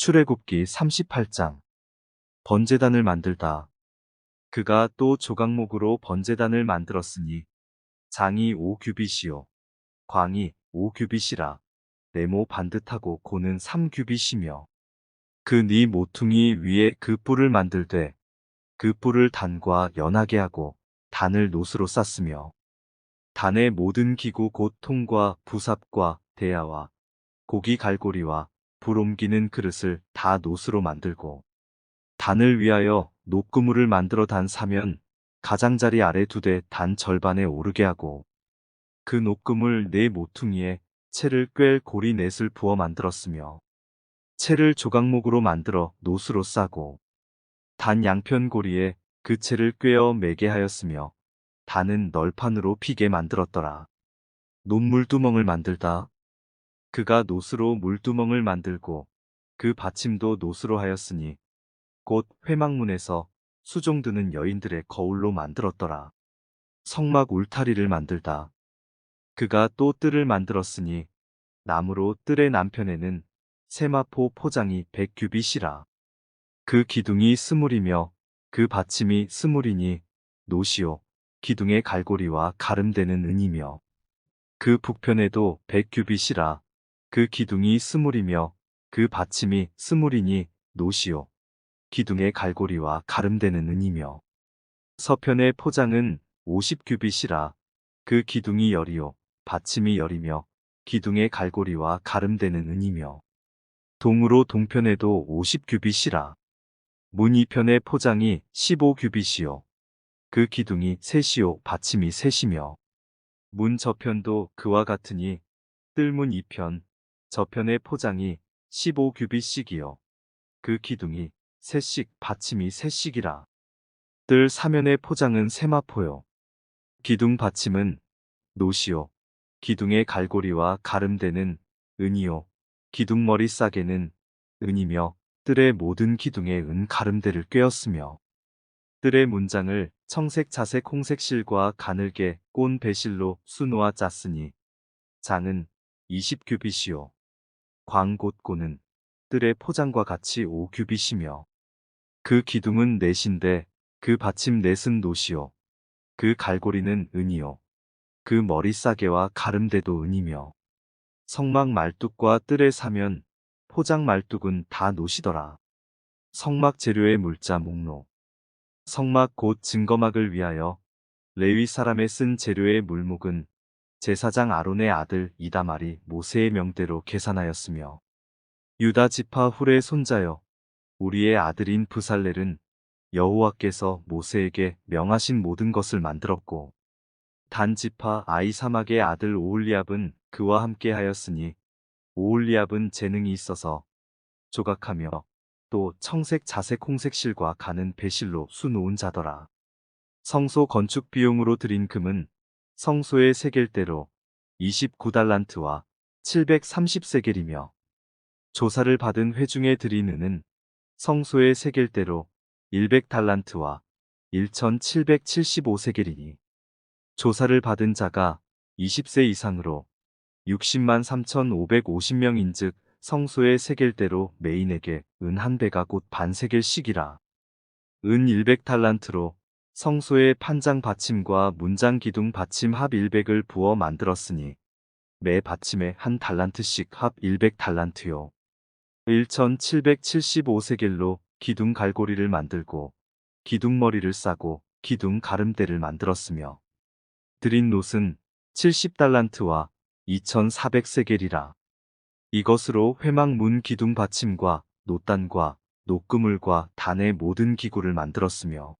출애굽기 38장. 번제단을 만들다. 그가 또 조각목으로 번제단을 만들었으니 장이 5규빗이요. 광이 5규빗이라. 네모 반듯하고 고는 3규빗이며 그 네 모퉁이 위에 그 뿔을 만들되 그 뿔을 단과 연하게 하고 단을 노스로 쌌으며 단의 모든 기구 곧 통과 부삽과 대야와 고기 갈고리와 불 옮기는 그릇을 다 노스로 만들고 단을 위하여 녹그물을 만들어 단 사면 가장자리 아래 두 대 단 절반에 오르게 하고 그 녹금을 네 모퉁이에 채를 꿰 고리 넷을 부어 만들었으며 채를 조각목으로 만들어 노스로 싸고 단 양편 고리에 그 채를 꿰어 매게 하였으며 단은 널판으로 피게 만들었더라. 논물두멍을 만들다. 그가 노스로 물두멍을 만들고 그 받침도 노스로 하였으니 곧 회막문에서 수종 드는 여인들의 거울로 만들었더라. 성막 울타리를 만들다. 그가 또 뜰을 만들었으니 나무로 뜰의 남편에는 세마포 포장이 백규빗이라. 그 기둥이 스물이며 그 받침이 스물이니 노시오 기둥의 갈고리와 가름되는 은이며 그 북편에도 백규빗이라. 그 기둥이 스물이며 그 받침이 스물이니 노시오. 기둥의 갈고리와 가름되는 은이며. 서편의 포장은 50규빗이라 그 기둥이 열이요 받침이 열이며 기둥의 갈고리와 가름되는 은이며. 동으로 동편에도 50규빗이라. 문 이편의 포장이 15규빗이요 그 기둥이 셋이요 받침이 셋이며. 문 저편도 그와 같으니 뜰문 이편 저편의 포장이 15규빗씩이요 그 기둥이 셋씩 받침이 셋씩이라. 뜰 사면의 포장은 세마포요. 기둥 받침은 노시요. 기둥의 갈고리와 가름되는 은이요. 기둥머리 싸개는 은이며 뜰의 모든 기둥에 은 가름대를 꿰었으며 뜰의 문장을 청색 자색 홍색 실과 가늘게 꼰 배실로 수놓아 짰으니 장은 20규빗이요. 광곳고는 뜰의 포장과 같이 5규빗이며 그 기둥은 넷인데 그 받침 넷은 노시요. 그 갈고리는 은이요. 그 머리 싸개와 가름대도 은이며 성막 말뚝과 뜰에 사면 포장 말뚝은 다 노시더라. 성막 재료의 물자 목록 성막 곧 증거막을 위하여 레위 사람의 쓴 재료의 물목은 제사장 아론의 아들 이다말이 모세의 명대로 계산하였으며 유다 지파 훌의 손자여 우리의 아들인 부살렐은 여호와께서 모세에게 명하신 모든 것을 만들었고 단 지파 아이사막의 아들 오올리압은 그와 함께 하였으니 오올리압은 재능이 있어서 조각하며 또 청색 자색 홍색 실과 가는 배실로 수놓은 자더라. 성소 건축 비용으로 들인 금은 성소의 세겔대로 29달란트와 730세겔이며 조사를 받은 회중에 드린 은은 성소의 세겔대로 100달란트와 1775세겔이니 조사를 받은 자가 20세 이상으로 60만 3550명인즉 성소의 세겔대로 메인에게 은 한 배가 곧 반세겔씩이라. 은 100달란트로 성소의 판장 받침과 문장 기둥 받침 합 100을 부어 만들었으니 매 받침에 한 달란트씩 합 100달란트요. 1775세겔로 기둥 갈고리를 만들고 기둥머리를 싸고 기둥 가름대를 만들었으며 드린 놋은 70달란트와 2400세겔이라. 이것으로 회막 문 기둥 받침과 놋단과 녹그물과 단의 모든 기구를 만들었으며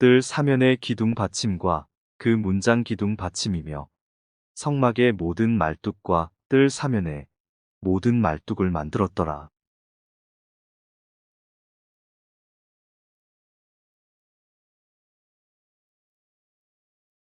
뜰 사면의 기둥 받침과 그 문장 기둥 받침이며 성막의 모든 말뚝과 뜰 사면에 모든 말뚝을 만들었더라.